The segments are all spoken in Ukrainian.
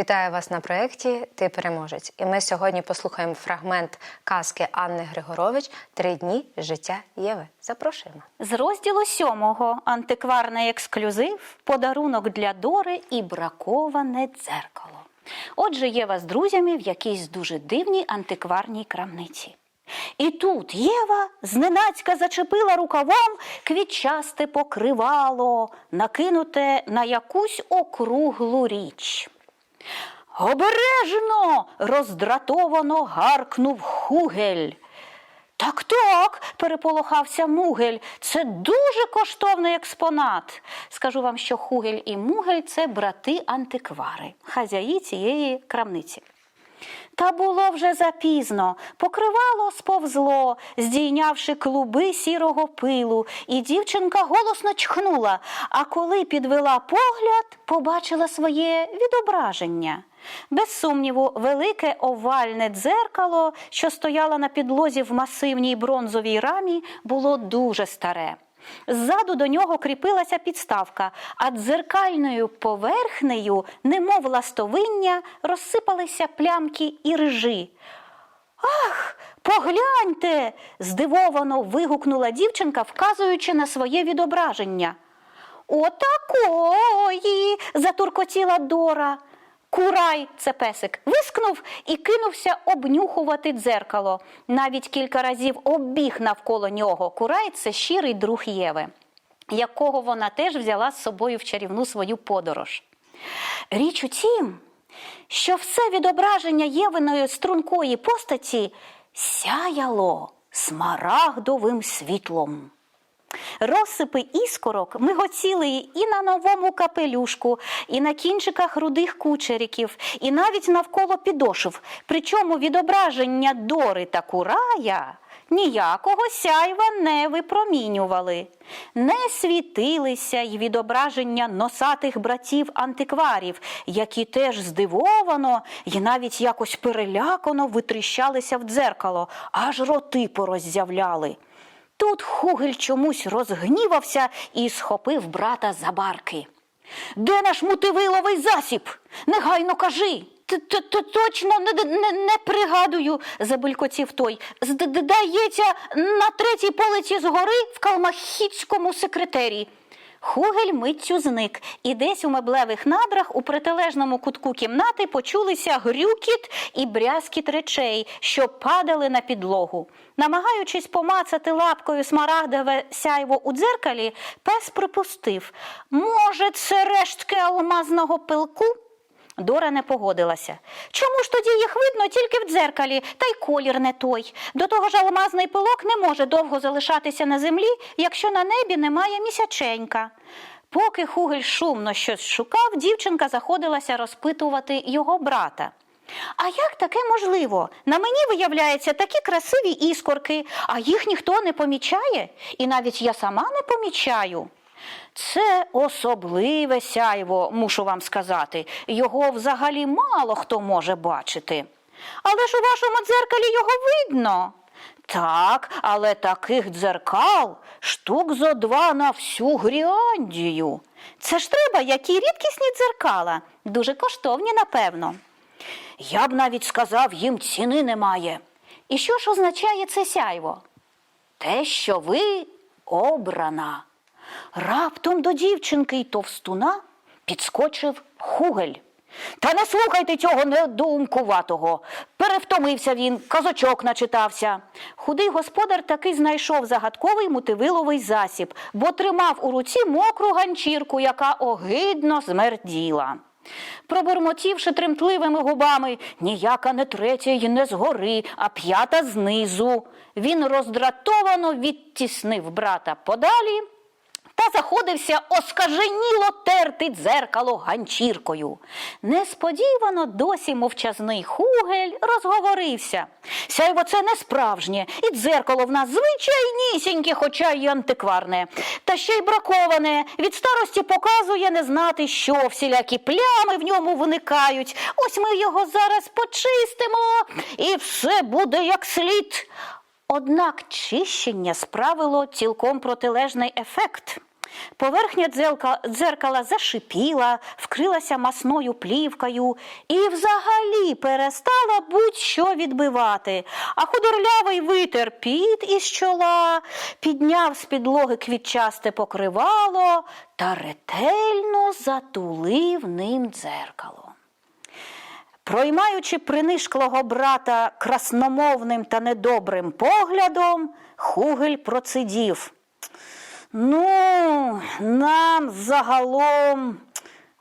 Вітаю вас на проєкті Ти переможець. І ми сьогодні послухаємо фрагмент казки Анни Григорович Три дні життя Єви. Запрошуємо. З розділу сьомого антикварний ексклюзив, подарунок для Дори і браковане дзеркало. Отже, Єва з друзями в якійсь дуже дивній антикварній крамниці. І тут Єва зненацька зачепила рукавом квітчасте покривало, накинуте на якусь округлу річ. Обережно! роздратовано гаркнув Хугель. Так, так, переполохався Мугель. Це дуже коштовний експонат. Скажу вам, що Хугель і Мугель це брати-антиквари, хазяї цієї крамниці. Та було вже запізно, покривало сповзло, здійнявши клуби сірого пилу, і дівчинка голосно чхнула, а коли підвела погляд, побачила своє відображення. Без сумніву, велике овальне дзеркало, що стояло на підлозі в масивній бронзовій рамі, було дуже старе. Ззаду до нього кріпилася підставка, а дзеркальною поверхнею, немов ластовиння, розсипалися плямки і ржи. Ах, погляньте. здивовано вигукнула дівчинка, вказуючи на своє відображення. Отакої. затуркотіла Дора. Курай, це песик, вискнув і кинувся обнюхувати дзеркало. Навіть кілька разів обіг навколо нього. Курай це щирий друг Єви, якого вона теж взяла з собою в чарівну свою подорож. Річ у тім, що все відображення Євиної стрункої постаті сяяло смарагдовим світлом. Розсипи іскорок мигоціли і на новому капелюшку, і на кінчиках рудих кучериків, і навіть навколо підошв. Причому відображення Дори та Курая ніякого сяйва не випромінювали. Не світилися й відображення носатих братів-антикварів, які теж здивовано і навіть якось перелякано витріщалися в дзеркало, аж роти пороззявляли. Тут Хугель чомусь розгнівався і схопив брата за барки. Де наш мутивиловий засіб? Негайно кажи. Т-т-т- Точно не, не, не пригадую, забулькотів той. Здається, на третій полиці згори в калмахіцькому секретері. Хугель миттю зник, і десь у меблевих надрах у протилежному кутку кімнати почулися грюкіт і брязкіт речей, що падали на підлогу. Намагаючись помацати лапкою смарагдове сяйво у дзеркалі, пес припустив може, це рештки алмазного пилку? Дора не погодилася. Чому ж тоді їх видно тільки в дзеркалі, та й колір не той. До того ж алмазний пилок не може довго залишатися на землі, якщо на небі немає місяченька. Поки Хугель шумно щось шукав, дівчинка заходилася розпитувати його брата. А як таке можливо? На мені виявляється такі красиві іскорки, а їх ніхто не помічає, і навіть я сама не помічаю. Це особливе сяйво, мушу вам сказати. Його взагалі мало хто може бачити. Але ж у вашому дзеркалі його видно. Так, але таких дзеркал штук зо два на всю Гріандію. Це ж треба, які рідкісні дзеркала, дуже коштовні, напевно. Я б навіть сказав, їм ціни немає. І що ж означає це сяйво? Те, що ви обрана. Раптом до дівчинки й товстуна підскочив хугель. Та не слухайте цього недоумкуватого. Перевтомився він, казочок начитався. Худий господар таки знайшов загадковий мутивиловий засіб, бо тримав у руці мокру ганчірку, яка огидно змерділа. Пробурмотівши тремтливими губами, ніяка не третя й не згори, а п'ята знизу. Він роздратовано відтіснив брата подалі та заходився оскаженіло терти дзеркало ганчіркою. Несподівано досі мовчазний хугель розговорився. Сяйво це не справжнє, і дзеркало в нас звичайнісіньке, хоча й антикварне. Та ще й браковане. Від старості показує не знати, що всілякі плями в ньому виникають. Ось ми його зараз почистимо, і все буде як слід. Однак чищення справило цілком протилежний ефект. Поверхня дзеркала зашипіла, вкрилася масною плівкою і взагалі перестала будь-що відбивати. А худорлявий витер піт із чола, підняв з підлоги квітчасте покривало та ретельно затулив ним дзеркало. Проймаючи принишклого брата красномовним та недобрим поглядом, Хугель процидів. Ну, нам загалом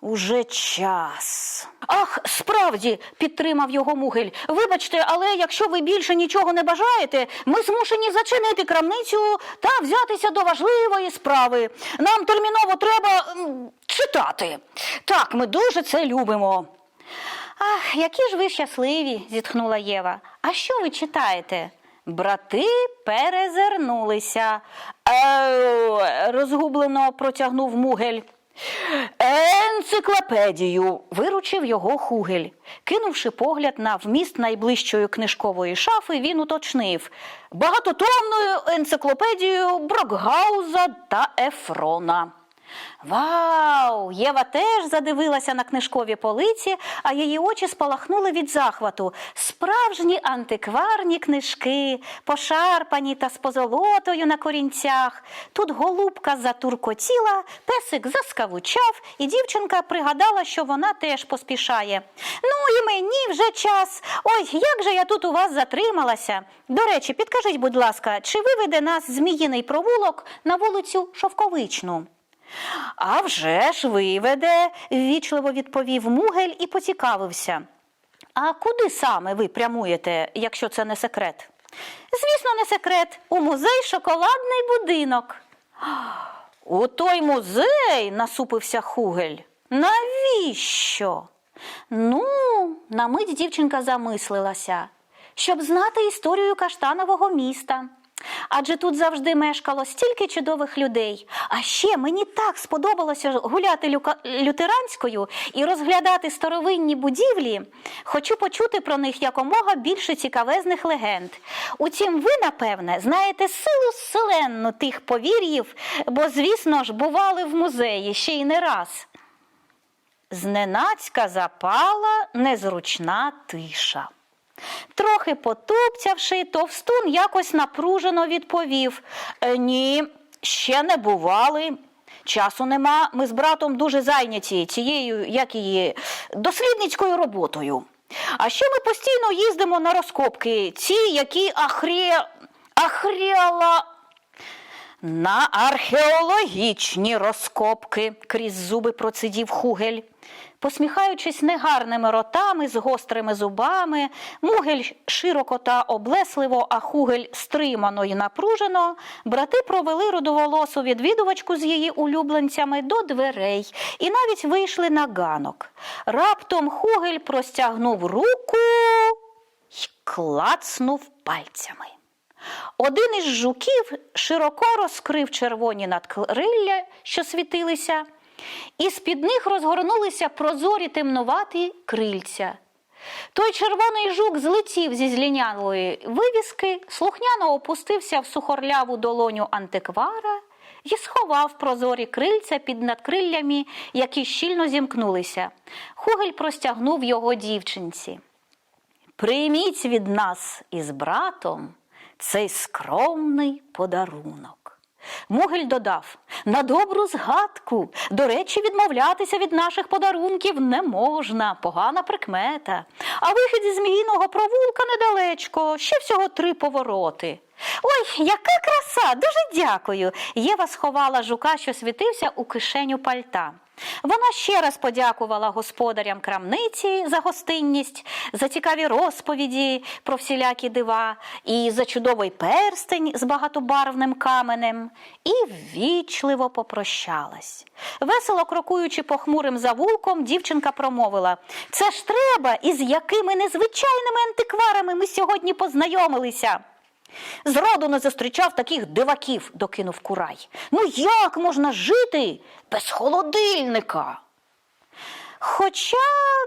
уже час. Ах, справді, підтримав його Мугель. Вибачте, але якщо ви більше нічого не бажаєте, ми змушені зачинити крамницю та взятися до важливої справи. Нам терміново треба читати. Так, ми дуже це любимо. Ах, які ж ви щасливі, зітхнула Єва. А що ви читаєте? Брати перезирнулися. Е, розгублено протягнув Мугель. Енциклопедію, виручив його Хугель. Кинувши погляд на вміст найближчої книжкової шафи, він уточнив багатотомною енциклопедію Брокгауза та Ефрона. Вау! Єва теж задивилася на книжкові полиці, а її очі спалахнули від захвату. Справжні антикварні книжки, пошарпані та з позолотою на корінцях. Тут голубка затуркотіла, песик заскавучав, і дівчинка пригадала, що вона теж поспішає. Ну і мені вже час. Ой, як же я тут у вас затрималася. До речі, підкажіть, будь ласка, чи виведе нас зміїний провулок на вулицю Шовковичну? А вже ж виведе, ввічливо відповів Мугель і поцікавився. А куди саме ви прямуєте, якщо це не секрет? Звісно, не секрет. У музей шоколадний будинок. У той музей, насупився Хугель. Навіщо? Ну, на мить дівчинка замислилася, щоб знати історію каштанового міста. Адже тут завжди мешкало стільки чудових людей. А ще мені так сподобалося гуляти люка- лютеранською і розглядати старовинні будівлі. Хочу почути про них якомога більше цікавезних легенд. Утім, ви, напевне, знаєте силу селенну тих повір'їв, бо, звісно ж, бували в музеї ще й не раз. Зненацька запала незручна тиша. Трохи потупцявши, товстун якось напружено відповів: «Е, Ні, ще не бували. Часу нема. Ми з братом дуже зайняті цією, як її, дослідницькою роботою. А ще ми постійно їздимо на розкопки, ці, які ахрє... ахріала. На археологічні розкопки, крізь зуби процидів Хугель. Посміхаючись негарними ротами з гострими зубами, Мугель широко та облесливо, а Хугель стримано і напружено, брати провели рудоволосу відвідувачку з її улюбленцями до дверей і навіть вийшли на ганок. Раптом Хугель простягнув руку й клацнув пальцями. Один із жуків широко розкрив червоні надкрилля, що світилися, і з-під них розгорнулися прозорі темнуваті крильця. Той червоний жук злетів зі злінялої вивіски, слухняно опустився в сухорляву долоню антиквара і сховав прозорі крильця під надкриллями, які щільно зімкнулися. Хугель простягнув його дівчинці. Прийміть від нас із братом цей скромний подарунок. Мугель додав на добру згадку. До речі, відмовлятися від наших подарунків не можна, погана прикмета. А вихід зі зміїного провулка недалечко, ще всього три повороти. Ой, яка краса! Дуже дякую. Єва сховала жука, що світився у кишеню пальта. Вона ще раз подякувала господарям крамниці за гостинність, за цікаві розповіді про всілякі дива, і за чудовий перстень з багатобарвним каменем, і ввічливо попрощалась. Весело крокуючи похмурим завулком, дівчинка промовила: Це ж треба, із якими незвичайними антикварами ми сьогодні познайомилися. Зроду не зустрічав таких диваків, докинув курай. Ну як можна жити без холодильника? Хоча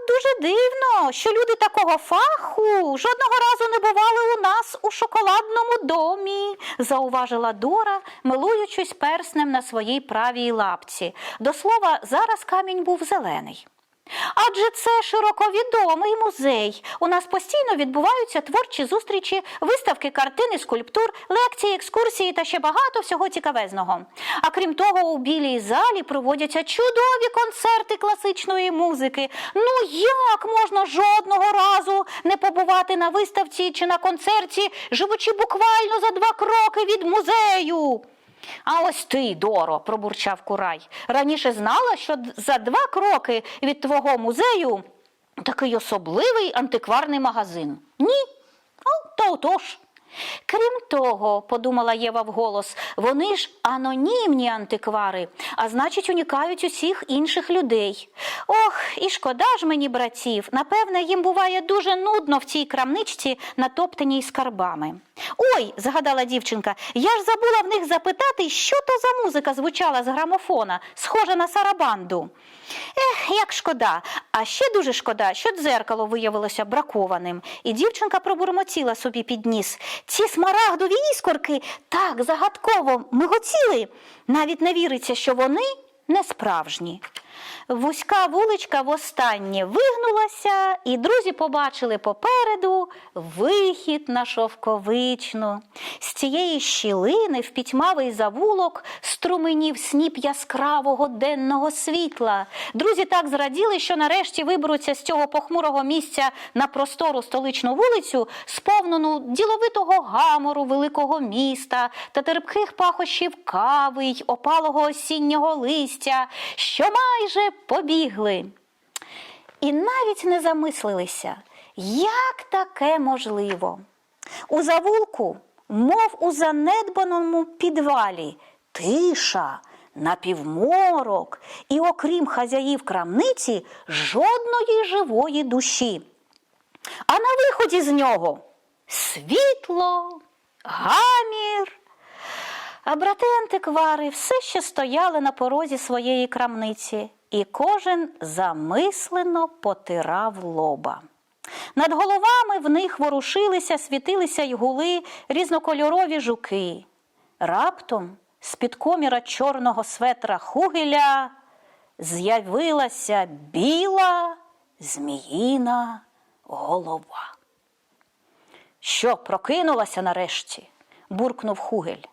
дуже дивно, що люди такого фаху жодного разу не бували у нас у шоколадному домі, зауважила Дора, милуючись перснем на своїй правій лапці. До слова, зараз камінь був зелений. Адже це широко відомий музей. У нас постійно відбуваються творчі зустрічі, виставки картин і скульптур, лекції, екскурсії та ще багато всього цікавезного. А крім того, у білій залі проводяться чудові концерти класичної музики. Ну як можна жодного разу не побувати на виставці чи на концерті, живучи буквально за два кроки від музею? А ось ти, Доро, пробурчав Курай. Раніше знала, що за два кроки від твого музею такий особливий антикварний магазин. Ні? О, то отож. Крім того, подумала Єва вголос, вони ж анонімні антиквари, а значить, унікають усіх інших людей. Ох, і шкода ж мені братів. Напевне, їм буває дуже нудно в цій крамничці, натоптаній скарбами. Ой, згадала дівчинка, я ж забула в них запитати, що то за музика звучала з грамофона, схожа на сарабанду. Ех, як шкода. А ще дуже шкода, що дзеркало виявилося бракованим. І дівчинка пробурмотіла собі під ніс. Ці смарагдові іскорки так загадково миготіли. Навіть не віриться, що вони не справжні. Вузька вуличка востаннє вигнулася, і друзі побачили попереду вихід на шовковичну. З цієї щілини в пітьмавий завулок струменів сніп яскравого денного світла. Друзі так зраділи, що нарешті виберуться з цього похмурого місця на простору столичну вулицю, сповнену діловитого гамору великого міста та терпких пахощів кави й опалого осіннього листя, що майже побігли. І навіть не замислилися, як таке можливо. У завулку, мов у занедбаному підвалі, тиша, напівморок, і окрім хазяїв крамниці, жодної живої душі. А на виході з нього світло, гамір. А брати антиквари все ще стояли на порозі своєї крамниці, і кожен замислено потирав лоба. Над головами в них ворушилися, світилися й гули різнокольорові жуки. Раптом з-під коміра чорного светра Хугеля з'явилася біла зміїна голова. Що прокинулася нарешті? буркнув Хугель.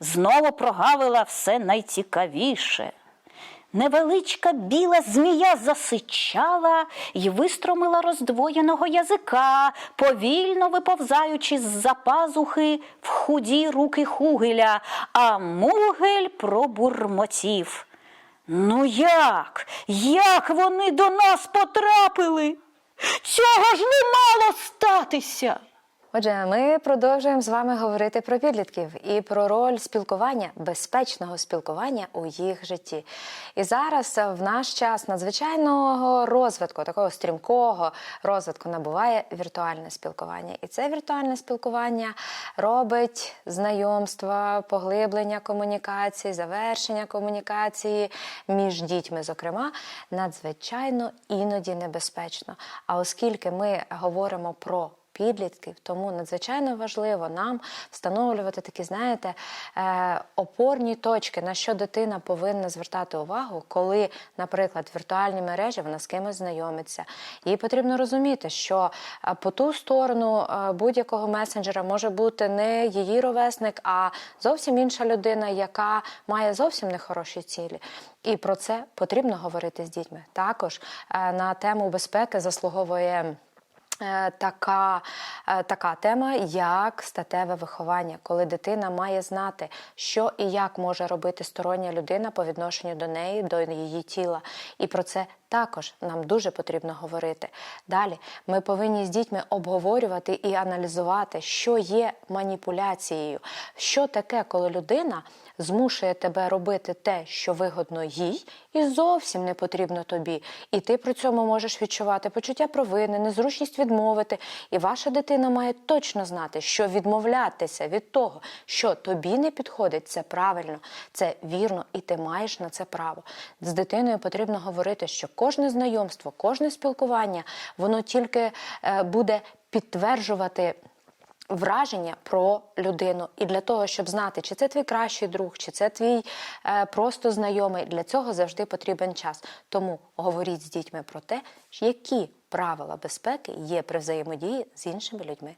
Знову прогавила все найцікавіше. Невеличка біла змія засичала й вистромила роздвоєного язика, повільно виповзаючи з-за пазухи в худі руки Хугеля, а мугель пробурмотів. Ну як? Як вони до нас потрапили? Цього ж не мало статися. Отже, ми продовжуємо з вами говорити про підлітків і про роль спілкування, безпечного спілкування у їх житті. І зараз в наш час надзвичайного розвитку, такого стрімкого розвитку набуває віртуальне спілкування. І це віртуальне спілкування робить знайомства, поглиблення комунікації, завершення комунікації між дітьми, зокрема, надзвичайно іноді небезпечно. А оскільки ми говоримо про підлітків, тому надзвичайно важливо нам встановлювати такі, знаєте, е, опорні точки, на що дитина повинна звертати увагу, коли, наприклад, в віртуальній мережі вона з кимось знайомиться. Їй потрібно розуміти, що е, по ту сторону е, будь-якого месенджера може бути не її ровесник, а зовсім інша людина, яка має зовсім нехороші цілі. І про це потрібно говорити з дітьми. Також на тему безпеки заслуговує. Е, Така, е, така тема, як статеве виховання, коли дитина має знати, що і як може робити стороння людина по відношенню до неї, до її тіла. І про це також нам дуже потрібно говорити. Далі ми повинні з дітьми обговорювати і аналізувати, що є маніпуляцією, що таке, коли людина змушує тебе робити те, що вигодно їй, і зовсім не потрібно тобі. І ти при цьому можеш відчувати почуття провини, незручність відмовити. І ваша дитина має точно знати, що відмовлятися від того, що тобі не підходить, це правильно, це вірно, і ти маєш на це право. З дитиною потрібно говорити, що кожне знайомство, кожне спілкування, воно тільки е, буде підтверджувати. Враження про людину, і для того, щоб знати, чи це твій кращий друг, чи це твій е, просто знайомий, для цього завжди потрібен час. Тому говоріть з дітьми про те, які правила безпеки є при взаємодії з іншими людьми.